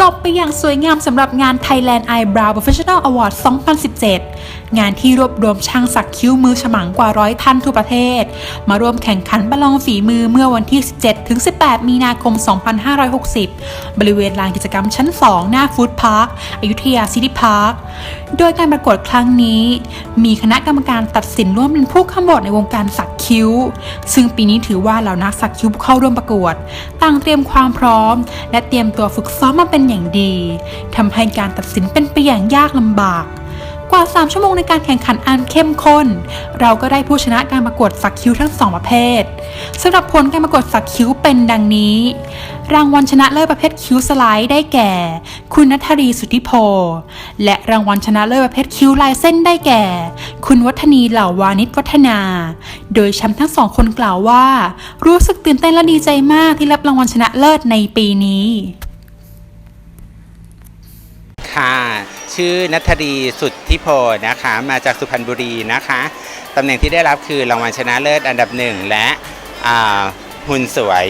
จบไปอย่างสวยงามสำหรับงาน Thailand Eyebrow Professional Award 2017งานที่รวบรวมช่างสักคิ้วมือฉมังกว่าร้อยท่านทั่วประเทศ มาร่วมแข่งขันประลองฝีมือเมื่อวันที่ 17-18 มีนาคม 2560 บริเวณลานกิจกรรมชั้น 2 หน้าฟู้ดพาร์คอยุธยาซิตี้พาร์ค โดยการประกวดครั้งนี้ มีคณะกรรมการตัดสินร่วมเป็นผู้ขมวดในวงการสักคิ้ว ซึ่งปีนี้ถือว่าเหล่านักสักคิ้วเข้าร่วมประกวด ต่างเตรียมความพร้อม และเตรียมตัวฝึกซ้อมมาเป็นอย่างดีทำให้การตัดสินเป็นไปอย่างยากลำบาก กว่า 3 ชั่วโมงในการแข่งขันอันเข้มข้น เราก็ได้ผู้ชนะการประกวดสักคิ้วทั้งสองประเภทสำหรับผลการประกวดสักคิ้วเป็นดังนี้ รางวัลชนะเลิศประเภทคิ้วสไลด์ได้แก่ คุณนัทรีสุทธิโพและรางวัลชนะเลิศประเภทคิ้วลายเส้นได้แก่ คุณวัฒนีเหล่าวานิชวัฒนา โดยแชมป์ทั้งสองคนกล่าวว่า รู้สึกตื่นเต้นและดีใจมากที่รับรางวัลชนะเลิศในปีนี้ค่ะ ชื่อนัทรีสุดทิโพนะคะ มาจากสุพรรณบุรีนะคะ ตำแหน่งที่ได้รับคือรางวัลชนะเลิศอันดับหนึ่งและหุ่นสวย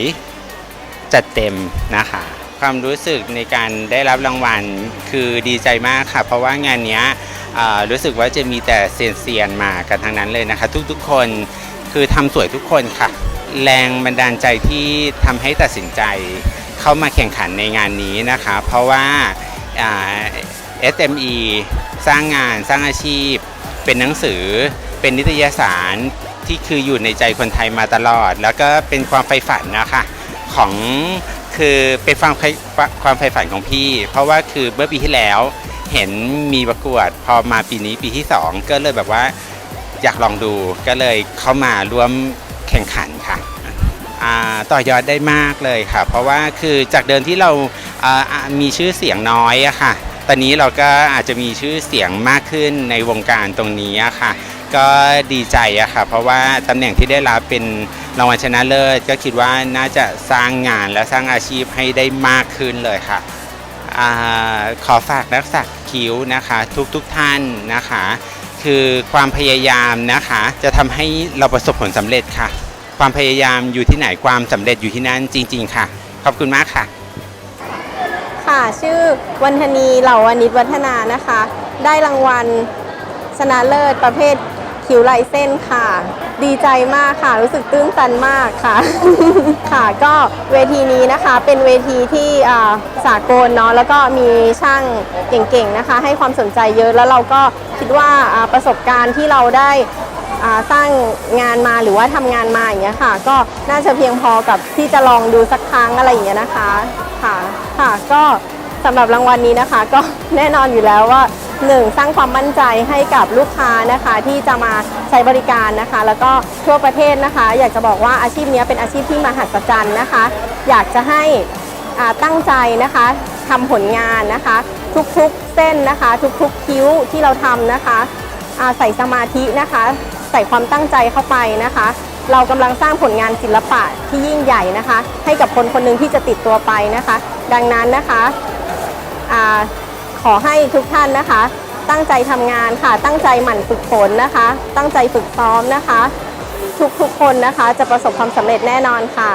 จัดเต็มนะคะ ความรู้สึกในการได้รับรางวัลคือดีใจมากค่ะ เพราะว่างานนี้รู้สึกว่าจะมีแต่เซียนๆมากันทั้งนั้นเลยนะคะ ทุกๆคนคือทำสวยทุกคนค่ะ แรงบันดาลใจที่ทำให้ตัดสินใจเข้ามาแข่งขันในงานนี้นะคะ เพราะว่า SME สร้างงานสร้างอาชีพ เป็นหนังสือ เป็นนิตยสารที่คืออยู่ในใจคนไทยมาตลอด แล้วก็เป็นความใฝ่ฝันนะคะของคือเป็นความใฝ่ความใฝ่ฝันของพี่ เพราะว่าคือเมื่อปีที่แล้วเห็นมีประกวด พอมาปีนี้ปีที่ 2 ก็เลยแบบว่าอยากลองดูก็เลยเข้ามาร่วมแข่งขันค่ะต่อยอดได้มากเลยค่ะ เพราะว่าคือจากเดิมที่เราอ่ามีชื่อเสียงน้อยอะค่ะ ตอนนี้เราก็อาจจะมีชื่อเสียงมากขึ้นในวงการตรงนี้ค่ะ ก็ดีใจอะค่ะ เพราะว่าตำแหน่งที่ได้รับเป็นรางวัลชนะเลิศ ก็คิดว่าน่าจะสร้างงานและสร้างอาชีพให้ได้มากขึ้นเลยค่ะอขอฝากนักสักคิ้วนะคะทุกๆทท่านนะคะ คือความพยายามนะคะ จะทำให้เราประสบผลสำเร็จค่ะ ความพยายามอยู่ที่ไหนความสำเร็จอยู่ที่นั่นจริง ๆ ค่ะ ขอบคุณมากค่ะ ค่ะ ชื่อวันธนีเหล่าวานิชวัฒนานะคะ ได้รางวัลชนะเลิศประเภทคิวลายเส้นค่ะ ดีใจมากค่ะ รู้สึกตื้นตันมากค่ะ ค่ะ ก็เวทีนี้นะคะเป็นเวทีที่อ่าสากลเนาะแล้วก็มีช่างเก่งๆนะคะ ให้ความสนใจเยอะแล้วเราก็คิดว่าประสบการณ์ที่เราได้สร้างงานมาหรือว่าทำงานมาอย่างเงี้ยค่ะ ก็น่าจะเพียงพอกับที่จะลองดูสักครั้งอะไรอย่างเงี้ยนะคะ ค่ะค่ะก็สำหรับรางวัลนี้นะคะ ก็แน่นอนอยู่แล้วว่าหนึ่งสร้างความมั่นใจให้กับลูกค้านะคะ ที่จะมาใช้บริการนะคะ แล้วก็ทั่วประเทศนะคะ อยากจะบอกว่าอาชีพนี้เป็นอาชีพที่มหัศจรรย์นะคะ อยากจะให้ตั้งใจนะคะทำผลงานนะคะ ทุกๆเส้นนะคะ ทุกๆคิ้วที่เราทำนะคะใส่สมาธินะคะ ใส่ความตั้งใจเข้าไปนะคะ เรากำลังสร้างผลงานศิลปะที่ยิ่งใหญ่นะคะ ให้กับคนคนหนึ่งที่จะติดตัวไปนะคะ ดังนั้นนะคะอขอให้ทุกท่านนะคะ ตั้งใจทำงานค่ะ ตั้งใจหมั่นฝึกฝนนะคะ ตั้งใจฝึกซ้อมนะคะ ทุกๆคนนะคะจะประสบความสำเร็จแน่นอนค่ะ